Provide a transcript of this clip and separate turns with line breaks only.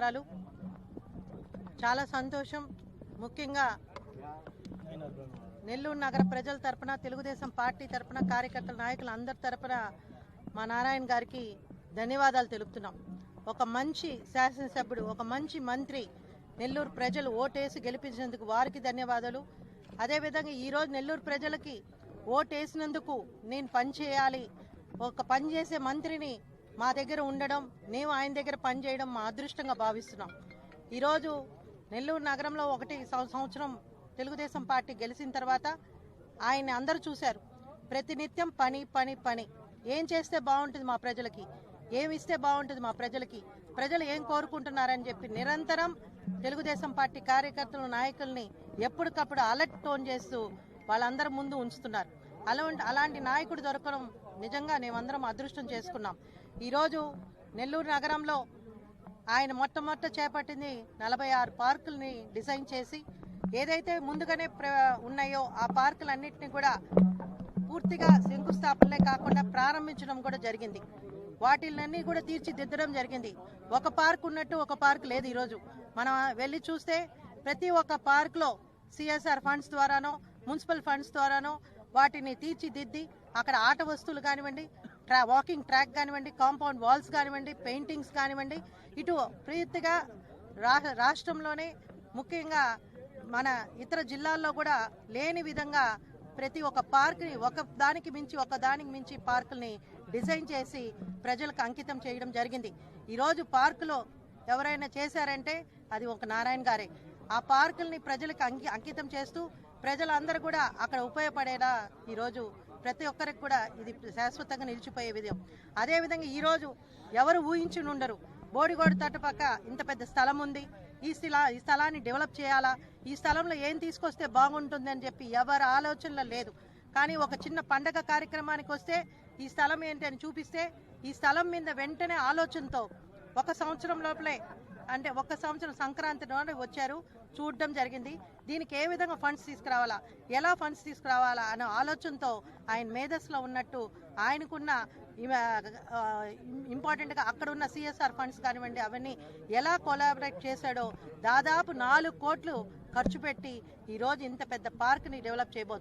నమస్కారాలు చాలా సంతోషం. ముఖ్యంగా నెల్లూరు నగర ప్రజల తరపున తెలుగుదేశం పార్టీ తరపున కార్యకర్తల నాయకులు అందరి తరపున మా నారాయణ గారికి ధన్యవాదాలు తెలుపుతున్నాం. ఒక మంచి శాసనసభ్యుడు ఒక మంచి మంత్రి నెల్లూరు ప్రజలు ఓటేసి గెలిపించినందుకు వారికి ధన్యవాదాలు. అదేవిధంగా ఈరోజు నెల్లూరు ప్రజలకి ఓటేసినందుకు నేను పని చేయాలి ఒక పని చేసే మంత్రిని మా దగ్గర ఉండడం మేము ఆయన దగ్గర పని చేయడం మా అదృష్టంగా భావిస్తున్నాం. ఈరోజు నెల్లూరు నగరంలో ఒకటి సంవత్సరం తెలుగుదేశం పార్టీ గెలిచిన తర్వాత ఆయన అందరూ చూశారు. ప్రతినిత్యం పని పని పని. ఏం చేస్తే బాగుంటుంది మా ప్రజలకి? ఏమి ఇస్తే బాగుంటుంది మా ప్రజలకి? ప్రజలు ఏం కోరుకుంటున్నారని చెప్పి నిరంతరం తెలుగుదేశం పార్టీ కార్యకర్తలు నాయకుల్ని ఎప్పటికప్పుడు అలర్ట్ టోన్ చేస్తూ వాళ్ళందరి ముందు ఉంచుతున్నారు. అలాంటి అలాంటి నాయకుడు దొరకడం నిజంగా మేమందరం అదృష్టం చేసుకున్నాం. ఈరోజు నెల్లూరు నగరంలో ఆయన మొట్టమొదట చేపట్టింది నలభై ఆరు పార్కుల్ని డిజైన్ చేసి ఏదైతే ముందుగానే ఉన్నాయో ఆ పార్కులన్నింటినీ కూడా పూర్తిగా శంకుస్థాపనలే కాకుండా ప్రారంభించడం కూడా జరిగింది. వాటిలన్నీ కూడా తీర్చిదిద్దడం జరిగింది. ఒక పార్క్ ఉన్నట్టు ఒక పార్క్ లేదు ఈరోజు. మనం వెళ్ళి చూస్తే ప్రతి ఒక్క పార్క్లో సిఎస్ఆర్ ఫండ్స్ ద్వారానో మున్సిపల్ ఫండ్స్ ద్వారానో వాటిని తీర్చిదిద్ది అక్కడ ఆట వస్తువులు కానివ్వండి ట్రా వాకింగ్ ట్రాక్ కానివ్వండి కాంపౌండ్ వాల్స్ కానివ్వండి పెయింటింగ్స్ కానివ్వండి ఇటు పూర్తిగా రా రాష్ట్రంలోనే ముఖ్యంగా మన ఇతర జిల్లాల్లో కూడా లేని విధంగా ప్రతి ఒక్క పార్క్ని ఒక దానికి మించి ఒక దానికి మించి పార్కుల్ని డిజైన్ చేసి ప్రజలకు అంకితం చేయడం జరిగింది. ఈరోజు పార్కులో ఎవరైనా చేశారంటే అది ఒక నారాయణ గారే. ఆ పార్కుల్ని ప్రజలకు అంకి అంకితం చేస్తూ ప్రజలందరూ కూడా అక్కడ ఉపయోగపడేలా ఈరోజు ప్రతి ఒక్కరికి కూడా ఇది శాశ్వతంగా నిలిచిపోయే విధం. అదేవిధంగా ఈరోజు ఎవరు ఊహించి ఉండరు బోడిగోడు తట్టుపక్క ఇంత పెద్ద స్థలం ఉంది. ఈ స్థలా ఈ స్థలాన్ని డెవలప్ చేయాలా? ఈ స్థలంలో ఏం తీసుకొస్తే బాగుంటుంది అని చెప్పి ఎవరి ఆలోచనలో లేదు. కానీ ఒక చిన్న పండగ కార్యక్రమానికి వస్తే ఈ స్థలం ఏంటి అని చూపిస్తే ఈ స్థలం మీద వెంటనే ఆలోచనతో ఒక సంవత్సరం లోపలే అంటే ఒక సంవత్సరం సంక్రాంతి వచ్చారు. చూడడం జరిగింది. దీనికి ఏ విధంగా ఫండ్స్ తీసుకురావాలా? ఎలా ఫండ్స్ తీసుకురావాలా అనే ఆలోచనతో ఆయన మేధస్సులో ఉన్నట్టు ఆయనకున్న ఇంపార్టెంట్గా అక్కడ ఉన్న సిఎస్ఆర్ ఫండ్స్ కానివ్వండి అవన్నీ ఎలా కొలాబరేట్ చేశాడో దాదాపు నాలుగు కోట్లు ఖర్చు పెట్టి ఈరోజు ఇంత పెద్ద పార్క్ని డెవలప్ చేయబోతున్నారు.